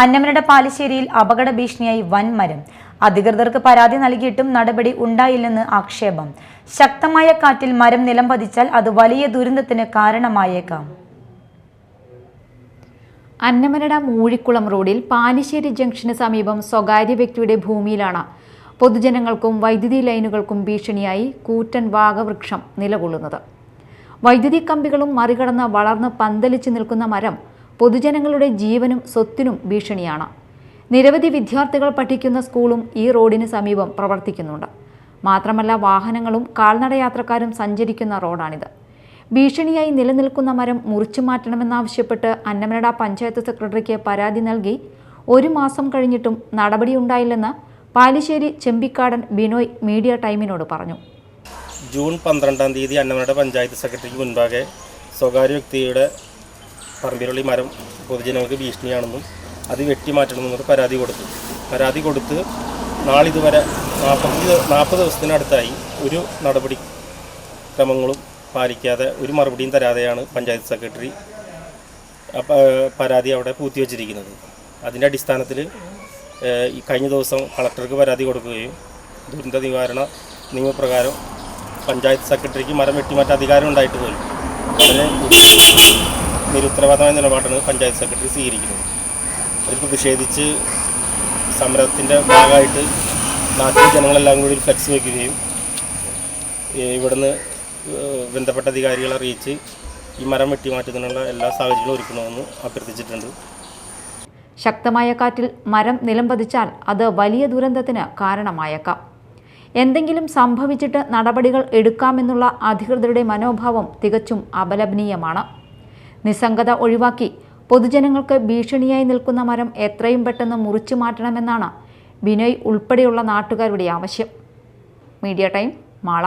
അന്നമനയുടെ പാലിശ്ശേരിയിൽ അപകട ഭീഷണിയായി വൻ മരം. അധികൃതർക്ക് പരാതി നൽകിയിട്ടും നടപടി ഉണ്ടായില്ലെന്ന് ആക്ഷേപം. ശക്തമായ കാറ്റിൽ മരം നിലം പതിച്ചാൽ അത് വലിയ ദുരന്തത്തിന് കാരണമായേക്കാം. അന്നമനട മൂഴിക്കുളം റോഡിൽ പാലിശ്ശേരി ജംഗ്ഷന് സമീപം സ്വകാര്യ വ്യക്തിയുടെ ഭൂമിയിലാണ്. പൊതുജനങ്ങൾക്കും വൈദ്യുതി ലൈനുകൾക്കും ഭീഷണിയായി കൂറ്റൻ വാഗവൃക്ഷം നിലകൊള്ളുന്നത്. വൈദ്യുതി കമ്പികളും മറികടന്ന് വളർന്ന് പന്തലിച്ച് നിൽക്കുന്ന മരം പൊതുജനങ്ങളുടെ ജീവനും സ്വത്തിനും ഭീഷണിയാണ്. നിരവധി വിദ്യാർത്ഥികൾ പഠിക്കുന്ന സ്കൂളും ഈ റോഡിന് സമീപം പ്രവർത്തിക്കുന്നുണ്ട്. മാത്രമല്ല വാഹനങ്ങളും കാൽനടയാത്രക്കാരും സഞ്ചരിക്കുന്ന റോഡാണിത്. ഭീഷണിയായി നിലനിൽക്കുന്ന മരം മുറിച്ചു മാറ്റണമെന്നാവശ്യപ്പെട്ട് അന്നമനട പഞ്ചായത്ത് സെക്രട്ടറിക്ക് പരാതി നൽകി ഒരു മാസം കഴിഞ്ഞിട്ടും നടപടിയുണ്ടായില്ലെന്ന് പാലിശ്ശേരി ചെമ്പിക്കാടൻ ബിനോയ് മീഡിയ ടൈമിനോട് പറഞ്ഞു. ജൂൺ പന്ത്രണ്ടാം തീയതി അന്നമനട പഞ്ചായത്ത് സെക്രട്ടറിക്ക് മുൻപാകെ സ്വകാര്യ വ്യക്തിയുടെ പറമ്പിലുള്ള മരം പൊതുജനങ്ങൾക്ക് ഭീഷണിയാണെന്നും അത് വെട്ടിമാറ്റണമെന്നൊരു പരാതി കൊടുത്തു. പരാതി കൊടുത്ത് നാളിതുവരെ നാൽപ്പത്തി നാൽപ്പത് ദിവസത്തിനടുത്തായി ഒരു നടപടി ക്രമങ്ങളും പാലിക്കാതെ ഒരു മറുപടിയും തരാതെയാണ് പഞ്ചായത്ത് സെക്രട്ടറി പരാതി അവിടെ പൂത്തിവെച്ചിരിക്കുന്നത്. അതിന്റെ അടിസ്ഥാനത്തിൽ ഈ കഴിഞ്ഞ ദിവസം കളക്ടർക്ക് പരാതി കൊടുക്കുകയും ദുരന്ത നിവാരണ നിയമപ്രകാരം പഞ്ചായത്ത് സെക്രട്ടറിക്ക് മരം വെട്ടിമാറ്റ അധികാരം ഉണ്ടായിട്ട് പോലും അതിന് നിരുത്തരവാദമായ നിലപാടാണ് പഞ്ചായത്ത് സെക്രട്ടറി സ്വീകരിക്കുന്നത്. അതിൽ പ്രതിഷേധിച്ച് സമരത്തിന്റെ ഭാഗമായിട്ട് നാട്ടിലെ ജനങ്ങളെല്ലാം കൂടി ഒരു ഫ്ലെക്സ് വയ്ക്കുകയും ഇവിടുന്ന് ബന്ധപ്പെട്ട അധികാരികളെ അറിയിച്ച് ഈ മരം വെട്ടിമാറ്റുന്നതിനുള്ള എല്ലാ സാഹചര്യങ്ങളും ഒരുക്കണമെന്ന് അഭ്യർത്ഥിച്ചിട്ടുണ്ട്. ശക്തമായ കാറ്റിൽ മരം നിലം പതിച്ചാൽ അത് വലിയ ദുരന്തത്തിന് കാരണമായേക്കാം. എന്തെങ്കിലും സംഭവിച്ചിട്ട് നടപടികൾ എടുക്കാമെന്നുള്ള അധികൃതരുടെ മനോഭാവം തികച്ചും അപലപനീയമാണ്. നിസ്സംഗത ഒഴിവാക്കി. പൊതുജനങ്ങൾക്ക് ഭീഷണിയായി നിൽക്കുന്ന മരം എത്രയും പെട്ടെന്ന് മുറിച്ചു മാറ്റണമെന്നാണ് ബിനോയ് ഉൾപ്പെടെയുള്ള നാട്ടുകാരുടെ ആവശ്യം. Media time Mala.